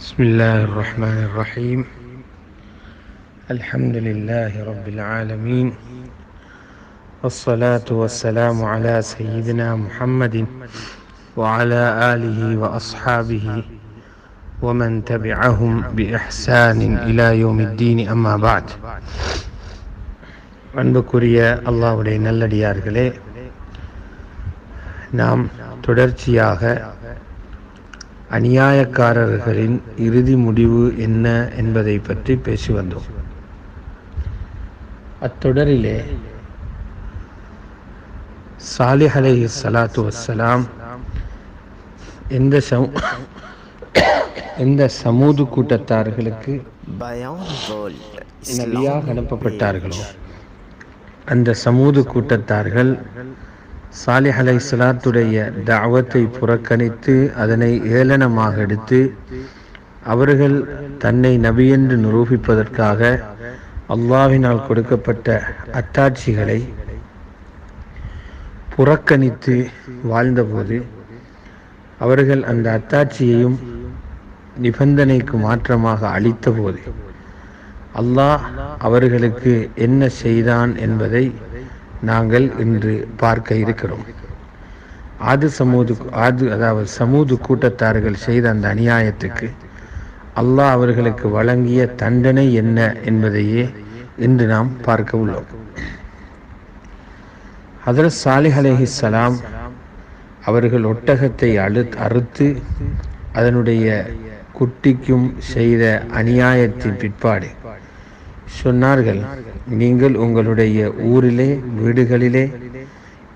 بسم الله الرحمن الرحيم الحمد لله رب العالمين والصلاة والسلام على سيدنا محمد وعلى آله وأصحابه ومن تبعهم بإحسان إلى يوم الدين أما بعد அன்புக்குரிய அல்லாஹ்வுடைய நல்லடியார்களே நாம் தொடர்ச்சியாக அநியாயக்காரர்களின் இறுதி முடிவு என்ன என்பதை பற்றி பேசி வந்தோம். அத்தொடரிலே சாலிஹ் அலைஹி ஸலாத்து எந்த சமூ எந்த சமூது கூட்டத்தார்களுக்கு நல்லியாக நபியாக அனுப்பப்பட்டார்களோ அந்த சமூது கூட்டத்தார்கள் சாலிஹ் அலை சலாத்துடைய தாவத்தை புறக்கணித்து அதனை ஏளனமாக எடுத்து அவர்கள் தன்னை நபியென்று நிரூபிப்பதற்காக அல்லாவினால் கொடுக்கப்பட்ட அத்தாட்சிகளை புறக்கணித்து வாழ்ந்தபோது அவர்கள் அந்த அத்தாட்சியையும் நிபந்தனைக்கு மாற்றமாக அளித்தபோது அல்லாஹ் அவர்களுக்கு என்ன செய்தான் என்பதை நாங்கள் இன்று பார்க்க இருக்கிறோம். ஆது சமூது ஆது அதாவது சமூது கூட்டத்தார்கள் செய்த அந்த அநியாயத்துக்கு அல்லாஹ் அவர்களுக்கு வழங்கிய தண்டனை என்ன என்பதையே இன்று நாம் பார்க்க உள்ளோம். ஹதரத் சாலிஹ் சலாம் அவர்கள் ஒட்டகத்தை அழு அறுத்து அதனுடைய குட்டிக்கும் செய்த அநியாயத்தின் பிற்பாடு சொன்னார்கள் நீங்கள் உங்களுடைய ஊரிலே வீடுகளிலே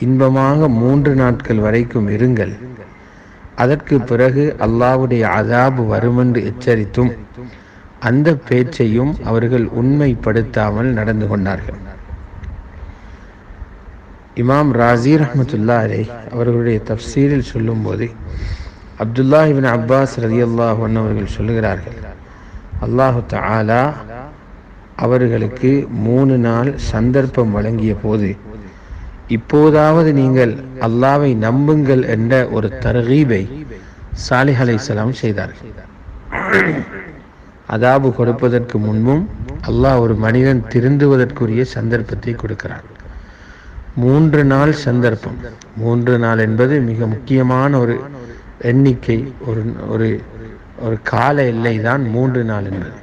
இன்பமாக மூன்று நாட்கள் வரைக்கும் இருங்கள். அதற்கு பிறகு அல்லாவுடைய அதாபு வருமென்று எச்சரித்தும் அந்த பேச்சையும் அவர்கள் உண்மைப்படுத்தாமல் நடந்து கொண்டார்கள். இமாம் ராசி ரஹமத்துல்லா அலை அவர்களுடைய தப்சீரில் சொல்லும்போது அப்துல்லா இபின் அப்பாஸ் ரதி அல்லாஹ் அவர்கள் சொல்லுகிறார்கள் அல்லாஹு தாலா அவர்களுக்கு மூணு நாள் சந்தர்ப்பம் வழங்கிய போது இப்போதாவது நீங்கள் அல்லாவை நம்புங்கள் என்ற ஒரு தர்கீபை சாலிஹ் சலாம் செய்தார்கள். அதாபு கொடுப்பதற்கு முன்பும் அல்லாஹ் ஒரு மனிதன் திருந்துவதற்குரிய சந்தர்ப்பத்தை கொடுக்கிறான். மூன்று நாள் சந்தர்ப்பம். மூன்று நாள் என்பது மிக முக்கியமான ஒரு எண்ணிக்கை ஒரு ஒரு ஒரு கால எல்லை தான் மூன்று நாள் என்பது.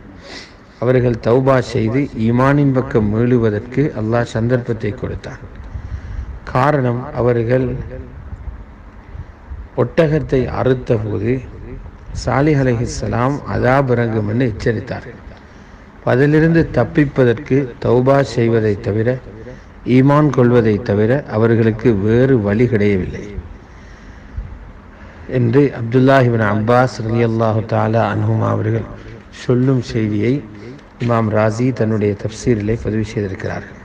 அவர்கள் தௌபா செய்து ஈமானின் பக்கம் மீளுவதற்கு அல்லாஹ் சந்தர்ப்பத்தை கொடுத்தான். காரணம் அவர்கள் ஒட்டகத்தை அறுத்த போது சாலிஹ் அலைஹிஸ்ஸலாம் அதாபரங்கம் என்று எச்சரித்தார்கள். அதிலிருந்து தப்பிப்பதற்கு தௌபா செய்வதை தவிர ஈமான் கொள்வதை தவிர அவர்களுக்கு வேறு வழி கிடையவில்லை என்று அப்துல்லாஹிபின் அப்பாஸ் ரலி அல்லாஹு தாலா அன்ஹுமா அவர்கள் சொல்லும் செய்தியை இமாம் ராசி தன்னுடைய தப்சீரிலே பதிவு செய்திருக்கிறார்கள்.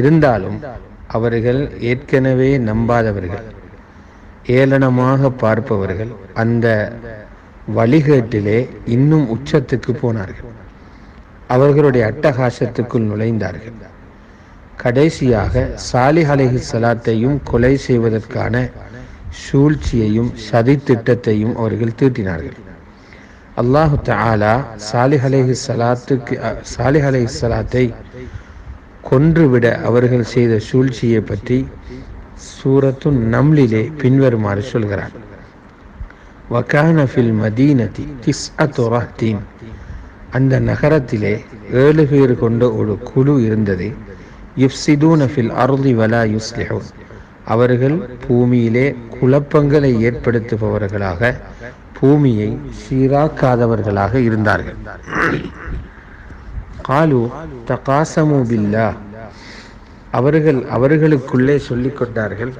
இருந்தாலும் அவர்கள் ஏற்கனவே நம்பாதவர்கள். ஏளனமாக பார்ப்பவர்கள் அந்த வழிகேட்டிலே இன்னும் உச்சத்துக்கு போனார்கள். அவர்களுடைய அட்டகாசத்துக்குள் நுழைந்தார்கள். கடைசியாக சாலிஹ் சலாத்தையும் கொலை செய்வதற்கான சூழ்ச்சியையும் சதி திட்டத்தையும் அவர்கள் தீட்டினார்கள். அல்லாஹு தாலா சாலிஹ் சலாத்துக்கு சாலிஹ் சலாத்தை கொன்றுவிட அவர்கள் செய்த சூழ்ச்சியை பற்றி சூரத்து நம்லிலே பின்வருமாறு சொல்கிறார். வக்கான ஃபில் மதீனதி திஸ் ரஹ்தீன். அந்த நகரத்திலே ஏழு பேர் கொண்ட ஒரு குழு இருந்தது. யுஃப்சிதூன ஃபில் அருதி வலா யுஸ்லிஹூன். அவர்கள் பூமியிலே குழப்பங்களை ஏற்படுத்துபவர்களாக பூமியை சீராக்காதவர்களாக இருந்தார்கள். காலு தகாசமு பில்லா. அவர்கள் அவர்களுக்குள்ளே சொல்லிக் கொண்டார்கள்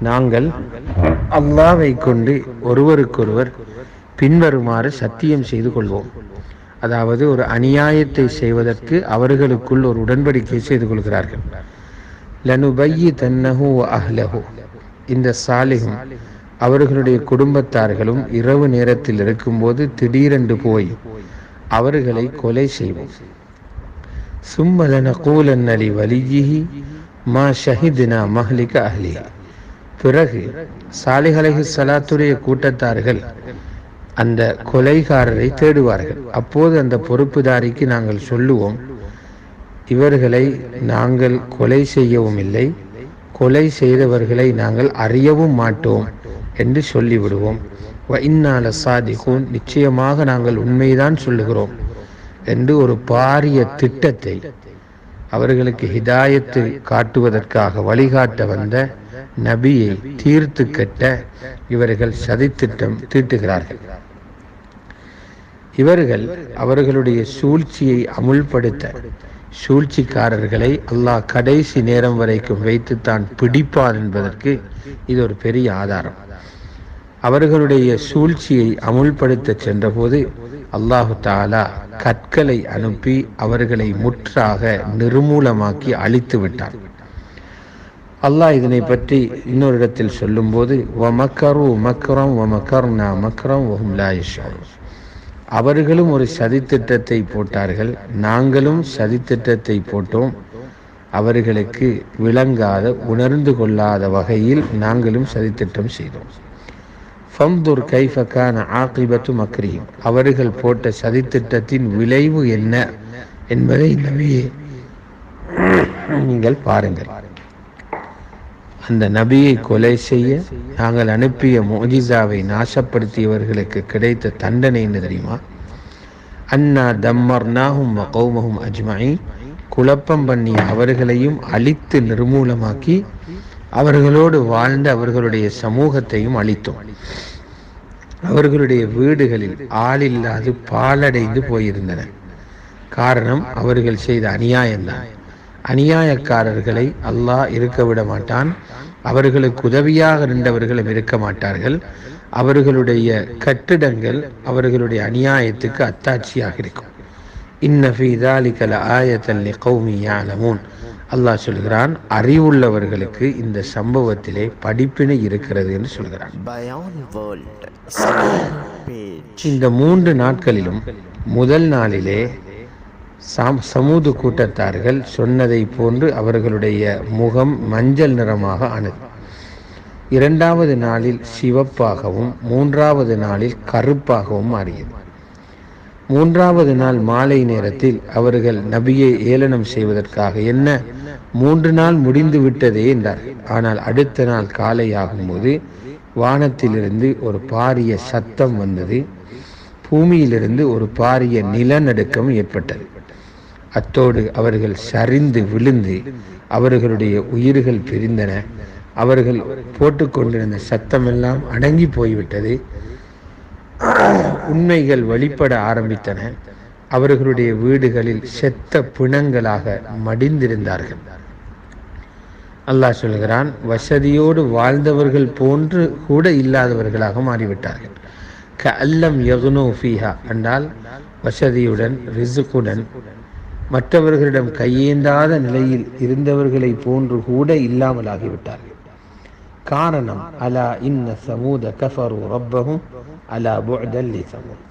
நாங்கள் அல்லாவை கொண்டு ஒருவருக்கொருவர் பின்வருமாறு சத்தியம் செய்து கொள்வோம். அதாவது ஒரு அநியாயத்தை செய்வதற்கு அவர்களுக்குள் ஒரு உடன்படிக்கை செய்து கொள்கிறார்கள். லனுபையி தன்னஹு அஹ்லஹு. இந்த சாலிகும் அவர்களுடைய குடும்பத்தார்களும் இரவு நேரத்தில் இருக்கும்போது திடீரென்று போய் அவர்களை கொலை செய்வோம். சும்மலன கூலன்னலி வலிஜிஹி மா ஷஹிதினா மஹ்லிக அஹ்லி பிறகு சாலிஹ் சலாத்துடைய கூட்டத்தார்கள் அந்த கொலைகாரரை தேடுவார்கள். அப்போது அந்த பொறுப்புதாரிக்கு நாங்கள் சொல்லுவோம் இவர்களை நாங்கள் கொலை செய்யவும் இல்லை கொலை செய்தவர்களை நாங்கள் அறியவும் மாட்டோம். என்று சொல்லிவிடுவோம். வ இன்னால சாதிகூன் நிச்சயமாக நாங்கள் உண்மைதான் சொல்லுகிறோம் என்று ஒரு பாரிய திட்டத்தை அவர்களுக்கு ஹிதாயத்து காட்டுவதற்காக வழிகாட்ட வந்த நபியை தீர்த்து கட்ட இவர்கள் சதித்திட்டம் தீட்டுகிறார்கள். இவர்கள் அவர்களுடைய சூழ்ச்சியை அமுல்படுத்த சூழ்ச்சிக்காரர்களை அல்லாஹ் கடைசி நேரம் வரைக்கும் வைத்து தான் பிடிப்பான் என்பதற்கு இது ஒரு பெரிய ஆதாரம். அவர்களுடைய சூழ்ச்சியை அமுல்படுத்த சென்றபோது அல்லாஹு தாலா கற்களை அனுப்பி அவர்களை முற்றாக நிர்மூலமாக்கி அழித்து விட்டார் அல்லாஹ் இதனை பற்றி இன்னொரு இடத்தில் சொல்லும்போது வமக்கரு மக்கரம் வமக்கர்னா மக்கரம் வஹும் லா அவர்களும் ஒரு சதித்திட்டத்தை போட்டார்கள். நாங்களும் சதித்திட்டத்தை போட்டோம். அவர்களுக்கு விளங்காத உணர்ந்து கொள்ளாத வகையில் நாங்களும் சதித்திட்டம் செய்தோம். ஃபம்துர் கைஃபக்கான ஆக்கிபத்து மக்ரியும் அவர்கள் போட்ட சதித்திட்டத்தின் விளைவு என்ன என்பதை நபியே நீங்கள் பாருங்கள். அந்த நபியை கொலை செய்ய நாங்கள் அனுப்பிய மோஜிசாவை நாசப்படுத்தியவர்களுக்கு கிடைத்த தண்டனை என்ன தெரியுமா? அண்ணா தம்மர்னாகும் கௌமஹும் அஜ்மாயி குழப்பம் பண்ணி அவர்களையும் அழித்து நிர்மூலமாக்கி அவர்களோடு வாழ்ந்த அவர்களுடைய சமூகத்தையும் அழித்தோம். அவர்களுடைய வீடுகளில் ஆளில்லாது பாலடைந்து போயிருந்தன. காரணம் அவர்கள் செய்த அநியாயம்தான். அநியாயக்காரர்களை அல்லாஹ் இருக்க விட மாட்டான். அவர்களுக்கு உதவியாக நின்றவர்களும் இருக்க மாட்டார்கள். அவர்களுடைய கட்டிடங்கள் அவர்களுடைய அநியாயத்துக்கு அத்தாட்சியாக இருக்கும். இன்னஃபி தாலிகல ஆயத்தல்லி கௌமி யாலமூன். அல்லாஹ் சொல்கிறான் அறிவுள்ளவர்களுக்கு இந்த சம்பவத்திலே படிப்பினை இருக்கிறது என்று சொல்கிறான். இந்த மூன்று நாட்களிலும் முதல் நாளிலே சாம் சமூது கூட்டத்தார்கள் சொன்னதை போன்று அவர்களுடைய முகம் மஞ்சள் நிறமாக ஆனது. இரண்டாவது நாளில் சிவப்பாகவும் மூன்றாவது நாளில் கருப்பாகவும் மாறியது. மூன்றாவது நாள் மாலை நேரத்தில் அவர்கள் நபியை ஏளனம் செய்வதற்காக என்ன மூன்று நாள் முடிந்து விட்டதே என்றார்கள் ஆனால் அடுத்த நாள் காலை ஆகும்போது வானத்திலிருந்து ஒரு பாரிய சத்தம் வந்தது. பூமியிலிருந்து ஒரு பாரிய நிலநடுக்கம் ஏற்பட்டது. அத்தோடு அவர்கள் சரிந்து விழுந்து அவர்களுடைய உயிர்கள் பிரிந்தன. அவர்கள் போட்டுக்கொண்டிருந்த சத்தமெல்லாம் அடங்கி போய்விட்டது. உண்மைகள் வெளிப்பட ஆரம்பித்தன. அவர்களுடைய வீடுகளில் செத்த பிணங்களாக மடிந்திருந்தார்கள். அல்லாஹ் சொல்கிறான் வசதியோடு வாழ்ந்தவர்கள் போன்று கூட இல்லாதவர்களாக மாறிவிட்டார்கள். க அல்லம் யகுனோ ஃபீஹா என்றால் வசதியுடன் ரிசுக்குடன் மற்றவர்களிடம் கையேந்தாத நிலையில் இருந்தவர்களை போன்று கூட இல்லாமலாகிவிட்டார்கள் காரணம் அலா இன்ன சமூத கஃபரு ரப்பகும் அலா புஅதல்லி சமூத்.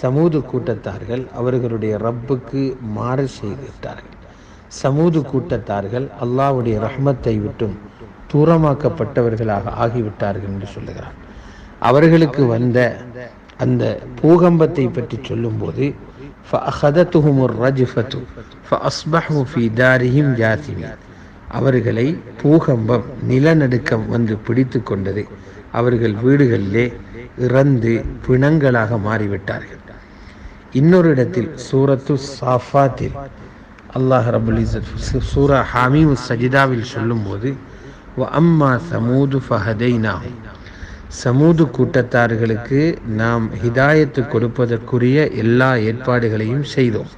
சமூது கூட்டத்தார்கள் அவர்களுடைய ரப்புக்கு மாறு செய்துவிட்டார்கள். சமூது கூட்டத்தார்கள் அல்லாஹ்வுடைய ரஹ்மத்தை விட்டும் தூரமாக்கப்பட்டவர்களாக ஆகிவிட்டார்கள் என்று சொல்லுகிறார். அவர்களுக்கு வந்த அந்த பூகம்பத்தை பற்றி சொல்லும்போது அவர்களை பூகம்பம் நிலநடுக்கம் வந்து பிடித்து கொண்டது. அவர்கள் வீடுகளிலே இறந்து பிணங்களாக மாறிவிட்டார்கள். இன்னொரு இடத்தில் சூரத்து சாஃபாத்தில் அல்லாஹ் ரபுல் சூரா ஹமீம் சஜிதாவில் சொல்லும்போது அம்மா சமூது ஃபஹதை நாம் சமூது கூட்டத்தார்களுக்கு நாம் ஹிதாயத்து கொடுப்பதற்குரிய எல்லா ஏற்பாடுகளையும் செய்தோம்.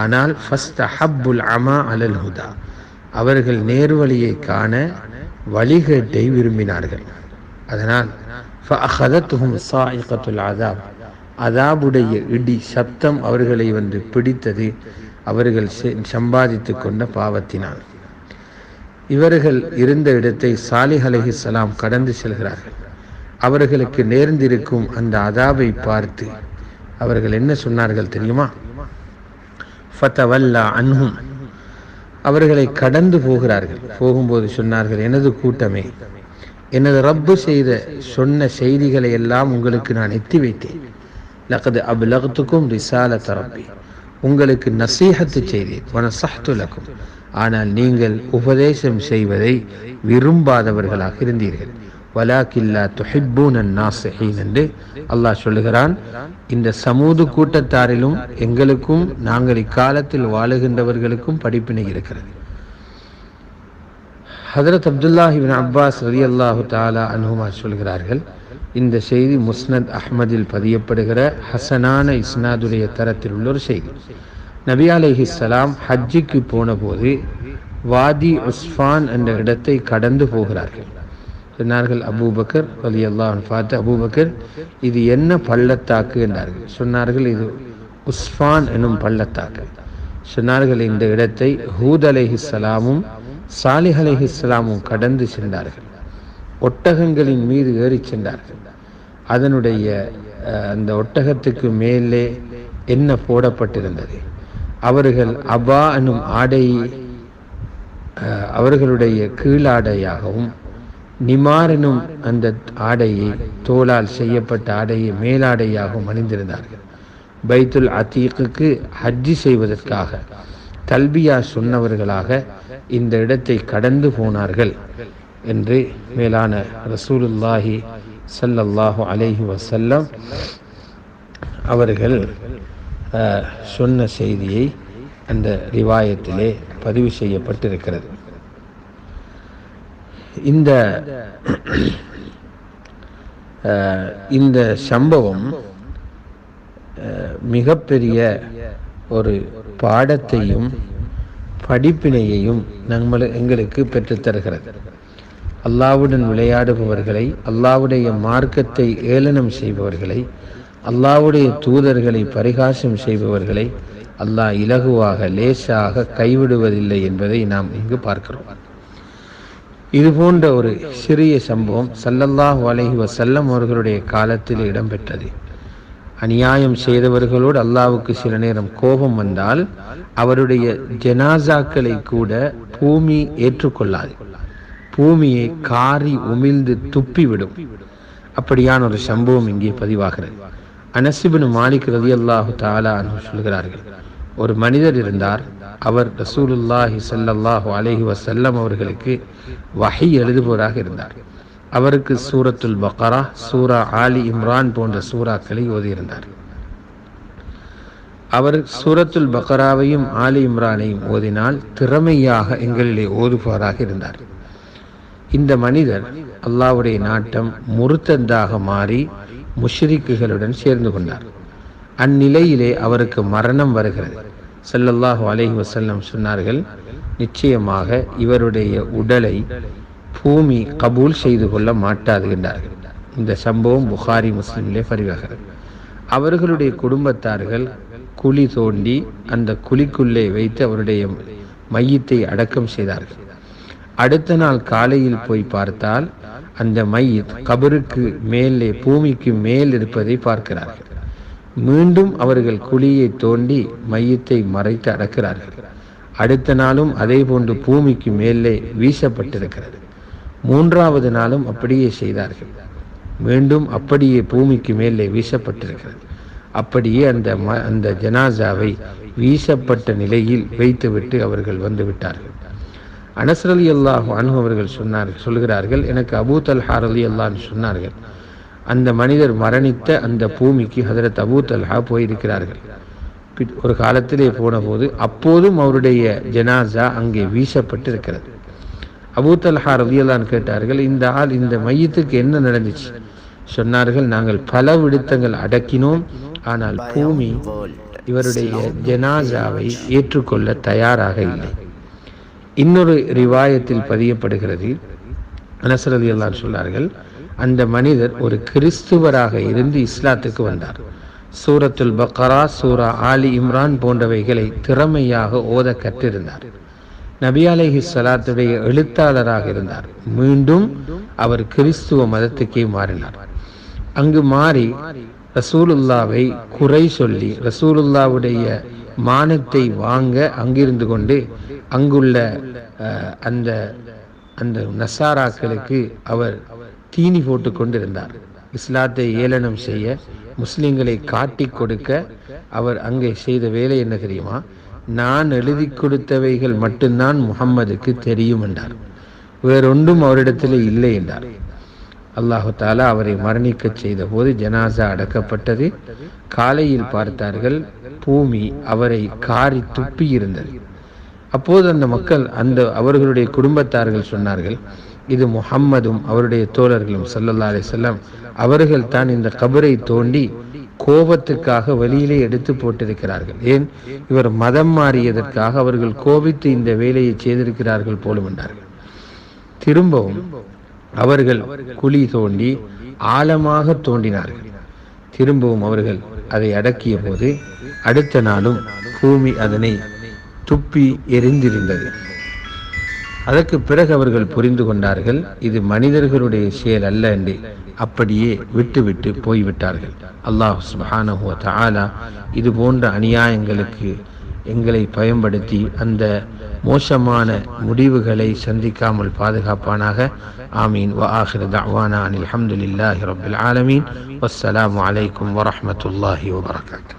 ஆனால் ஃபஸ்ட் அஹப்புல் அமா அலல் ஹுதா அவர்கள் நேர்வழியை காண வழிகேட்டை விரும்பினார்கள். அதனால் அதாப் அதாபுடைய இடி சப்தம் அவர்களை வந்து பிடித்தது அவர்கள் சம்பாதித்து கொண்ட பாவத்தினால். இவர்கள் இருந்த இடத்தை சாலிஹ் அலஹிசலாம் கடந்து செல்கிறார்கள். அவர்களுக்கு நேர்ந்திருக்கும் அந்த அதாவை பார்த்து அவர்கள் என்ன சொன்னார்கள் தெரியுமா? ஃபதவல்லா அன்ஹும். அவர்களை கடந்து போகிறார்கள். போகும்போது சொன்னார்கள் எனது கூட்டமே எனது ரப்பு செய்த சொன்ன செய்திகளை எல்லாம் உங்களுக்கு நான் எத்தி வைத்தேன். லகது அபுலகத்துக்கும் ரிசால தரப்பி உங்களுக்கு நசீகத்து செய்தேன். வனசஹ்துலக்கும் ஆனால் நீங்கள் உபதேசம் செய்வதை விரும்பாதவர்களாக இருந்தீர்கள். வலாக்கில்லா துஹிப்பூன் நாசிஹீன் என்று அல்லாஹ் சொல்லுகிறான். இந்த சமூது கூட்டத்தாரிலும் எங்களுக்கும் நாங்கள் இக்காலத்தில் வாழுகின்றவர்களுக்கும் படிப்பினை இருக்கிறது. ஹதரத் அப்துல்லாஹிபின் அப்பாஸ் ரதி அல்லாஹு தாலா அனுகுமார் சொல்கிறார்கள் இந்த செய்தி முஸ்னத் அஹ்மதில் பதியப்படுகிற ஹசனான இஸ்னாதுடைய தரத்தில் உள்ள ஒரு செய்தி. நபி சலாம் ஹஜ்ஜிக்கு போன போது வாதி உஸ்ஃபான் என்ற இடத்தை கடந்து போகிறார்கள். சொன்னார்கள் அபூபக்கர் அலி அல்லாஹ் பார்த்து அபூபக்கர் இது என்ன பள்ளத்தாக்கு என்றார்கள். சொன்னார்கள் இது உஸ்ஃபான் எனும் பள்ளத்தாக்கு. சொன்னார்கள் இந்த இடத்தை ஹூத் அலைஹிஸ்ஸலாமும் சாலிஹ் அலைஹிஸ்ஸலாமும் கடந்து சென்றார்கள். ஒட்டகங்களின் மீது ஏறி சென்றார்கள். அதனுடைய அந்த ஒட்டகத்துக்கு மேலே என்ன போடப்பட்டிருந்தது? அவர்கள் அபா எனும் ஆடை அவர்களுடைய கீழாடையாகவும் நிமாரனும் அந்த ஆடையை தோளால் செய்யப்பட்ட ஆடையை மேலாடையாகவும் அணிந்திருந்தார்கள் பைத்துல் அத்தீக்கு ஹஜ்ஜி செய்வதற்காக தல்பியா சொன்னவர்களாக இந்த இடத்தை கடந்து போனார்கள் என்று மேலான ரசூலுல்லாஹி சல்லல்லாஹு அலைஹி வசல்லம் அவர்கள் சொன்ன செய்தியை அந்த ரிவாயத்திலே பதிவு செய்யப்பட்டிருக்கிறது. இந்த இந்த சம்பவம் மிகப்பெரிய ஒரு பாடத்தையும் படிப்பினையையும் நம்மளை எங்களுக்கு பெற்றுத்தருகிறது அல்லாவுடன் விளையாடுபவர்களை அல்லாவுடைய மார்க்கத்தை ஏளனம் செய்பவர்களை அல்லாவுடைய தூதர்களை பரிகாசம் செய்பவர்களை அல்லாஹ் இலகுவாக லேசாக கைவிடுவதில்லை என்பதை நாம் இங்கு பார்க்கிறோம். இது போன்ற ஒரு சிறிய சம்பவம் சல்லல்லாஹ் அலஹி வசல்லம் அவர்களுடைய காலத்தில் இடம்பெற்றது. அநியாயம் செய்தவர்களோடு அல்லாவுக்கு சில நேரம் கோபம் வந்தால் அவருடைய ஜனாசாக்களை கூட பூமி ஏற்றுக்கொள்ளாது. பூமியை காரி உமிழ்ந்து துப்பிவிடும். அப்படியான ஒரு சம்பவம் இங்கே பதிவாகிறது. அனசிபின் மாலிக் ரவி அல்லாஹு தாலா சொல்கிறார்கள். ஒரு மனிதர் இருந்தார். அவர் ரசூலுல்லாஹி ஸல்லல்லாஹு அலஹி வசல்லம் அவர்களுக்கு வஹி எழுதுபவராக இருந்தார். அவருக்கு சூரத்துல் பக்கரா சூரா ஆலி இம்ரான் போன்ற சூறாக்களை ஓதியிருந்தார். அவர் சூரத்துல் பக்கராவையும் ஆலி இம்ரானையும் ஓதினால் திறமையாக எங்களிலே ஓதுபவராக இருந்தார். இந்த மனிதர் அல்லாவுடைய நாட்டம் முருத்தந்தாக மாறி முஷ்ரிக்குகளுடன் சேர்ந்து கொண்டார். அந்நிலையிலே அவருக்கு மரணம் வருகிறது. ஸல்லல்லாஹு அலைஹி வசல்லம் சொன்னார்கள் நிச்சயமாக இவருடைய உடலை பூமி கபூல் செய்து கொள்ள மாட்டாது என்றார்கள். இந்த சம்பவம் புகாரி முஸ்லிம்லே பதிவாகிறது. அவர்களுடைய குடும்பத்தார்கள் குழி தோண்டி அந்த குழிக்குள்ளே வைத்து அவருடைய மையத்தை அடக்கம் செய்தார்கள். அடுத்த நாள் காலையில் போய் பார்த்தால் அந்த மையத் கபருக்கு மேலே பூமிக்கு மேல் இருப்பதை பார்க்கிறார்கள். மீண்டும் அவர்கள் குழியை தோண்டி மையத்தை மறைத்து அடக்கிறார்கள். அடுத்த நாளும் அதே போன்று பூமிக்கு மேலே வீசப்பட்டிருக்கிறது. மூன்றாவது நாளும் அப்படியே செய்தார்கள். மீண்டும் அப்படியே பூமிக்கு மேலே வீசப்பட்டிருக்கிறது. அப்படியே அந்த ம அந்த ஜனாசாவை வீசப்பட்ட நிலையில் வைத்துவிட்டு அவர்கள் வந்து விட்டார்கள். அனசர் அலி அல்லாஹ் அனு அவர்கள் சொன்னார்கள் சொல்கிறார்கள் எனக்கு அபூத் அல் ஹார் அலி அல்லான்னு சொன்னார்கள் அந்த மனிதர் மரணித்த அந்த பூமிக்கு ஹதரத் அபூ தல்ஹா போயிருக்கிறார்கள். ஒரு காலத்திலே போன போது அப்போதும் அவருடைய ஜனாசா அங்கே வீசப்பட்டு இருக்கிறது அபூ தல்ஹா ரலியல்லான்னு கேட்டார்கள் இந்த ஆள் இந்த மையத்துக்கு என்ன நடந்துச்சு? சொன்னார்கள் நாங்கள் பல விடுத்தங்கள் அடக்கினோம் ஆனால் பூமி இவருடைய ஜனாசாவை ஏற்றுக்கொள்ள தயாராக இல்லை. இன்னொரு ரிவாயத்தில் பதியப்படுகிறது. அனசர் சொன்னார்கள் அந்த மனிதர் ஒரு கிறிஸ்துவராக இருந்து இஸ்லாத்துக்கு வந்தார். சூரத்துல் பக்கரா சூரா ஆலி இம்ரான் போன்றவைகளை திறமையாக ஓத கற்றிருந்தார். நபி அலைஹி சலாத்துடைய எழுத்தாளராக இருந்தார். மீண்டும் அவர் கிறிஸ்துவ மதத்துக்கே மாறினார். அங்கு மாறி ரசூலுல்லாவை குறை சொல்லி ரசூலுல்லாவுடைய மானத்தை வாங்க அங்கிருந்து கொண்டு அங்குள்ள அந்த அந்த நசாராக்களுக்கு அவர் தீனி போட்டு கொண்டிருந்தார். இஸ்லாத்தை ஏளனம் செய்ய முஸ்லிம்களை காட்டி கொடுக்க அவர் அங்கே செய்த வேலை என்ன தெரியுமா? நான் எழுதி கொடுத்தவைகள் மட்டும்தான் முகம்மதுக்கு தெரியும் என்றார். வேறொன்றும் அவரிடத்தில் இல்லை என்றார். அல்லாஹு தாலா அவரை மரணிக்கச் செய்த போது ஜனாசா அடக்கப்பட்டது. காலையில் பார்த்தார்கள் பூமி அவரை காரி துப்பி இருந்தது அப்போது அந்த மக்கள் அந்த அவர்களுடைய குடும்பத்தார்கள் சொன்னார்கள் இது முஹம்மதும் அவருடைய தோழர்களும் சல்லல்லா அலிசல்லாம் அவர்கள் தான் இந்த கபரை தோண்டி கோபத்துக்காக வெளியிலே எடுத்து போட்டிருக்கிறார்கள். ஏன்? இவர் மதம் மாறியதற்காக அவர்கள் கோபித்து இந்த வேலையை செய்திருக்கிறார்கள் போலும் என்றார்கள். திரும்பவும் அவர்கள் குழி தோண்டி ஆழமாக தோண்டினார்கள். திரும்பவும் அவர்கள் அதை அடக்கிய போது அடுத்த நாளும் பூமி அதனை துப்பி எரிந்திருந்தது. அதற்கு பிறகு அவர்கள் புரிந்து கொண்டார்கள் இது மனிதர்களுடைய செயல் அல்ல என்று. அப்படியே விட்டுவிட்டு போய்விட்டார்கள். அல்லாஹ் சுப்ஹானஹு வ இது போன்ற அநியாயங்களுக்கு எங்களை பயன்படுத்தி அந்த மோசமான முடிவுகளை சந்திக்காமல் பாதுகாப்பானாக. ஆமீன். வ ஆஹிர தஅவானா அனில் அஹமதுல்லாஹி ரபுல் ஆலமீன். வஸ்ஸலாம் அலைக்கும் வரமத்துல்லாஹி வபரகாத்து